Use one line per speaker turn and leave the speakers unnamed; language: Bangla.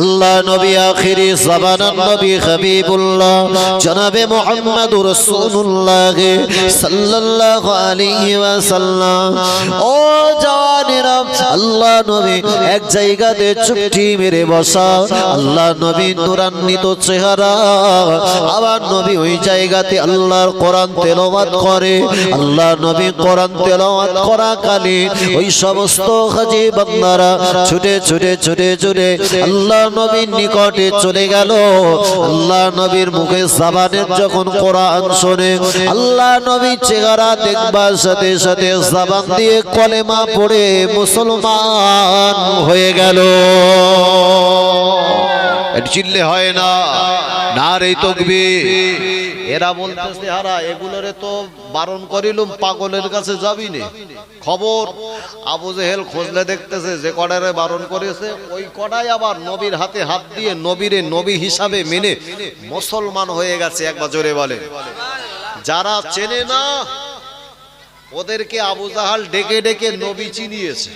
আল্লাহ নবী আখিরি জামানার নবী হাবিবুল্লাহ জনাবে মুহাম্মদুর রাসূলুল্লাহ সাল্লাল্লাহু আলাইহি ওয়াসাল্লাম। ও জানেরা আল্লাহ নবী এক জায়গাতে চুপটি মেরে বসা। আল্লাহ নবী নুরান্বিত চেহারা। আবার নবী ওই জায়গাতে আল্লাহর কোরআন তেলাওয়াত করে। আল্লাহ নবী কোরআন তেলাওয়াত করা কালে ওই সমস্ত হাজি বান্দারা ছুটে ছুটে ছুটে ছুটে আল্লাহ নবীর নিকটে চলে গেল। আল্লাহ নবীর মুখে সাবানের যখন কোরআন শোনে, আল্লাহ নবীর চেহারা দেখবার সাথে সাথে সাবান দিয়ে কলেমা পড়ে মুসলমান হয়ে গেল।
চিল্লে হয় না। না
হারা, এগুলোরে তো বারণ করিলুম, পাগলের কাছে যাবি খবর, আবু খোঁজলে দেখতেছে, যে কডারে বারণ করেছে, ওই কডাই আবার নবীর হাতে হাত দিয়ে নবীরে নবী হিসাবে মেনে মুসলমান হয়ে গেছে, একবার জোরে বলে যারা চেনে না, ওদেরকে আবু জাহাল ডেকে ডেকে নবী চিনিয়েছে।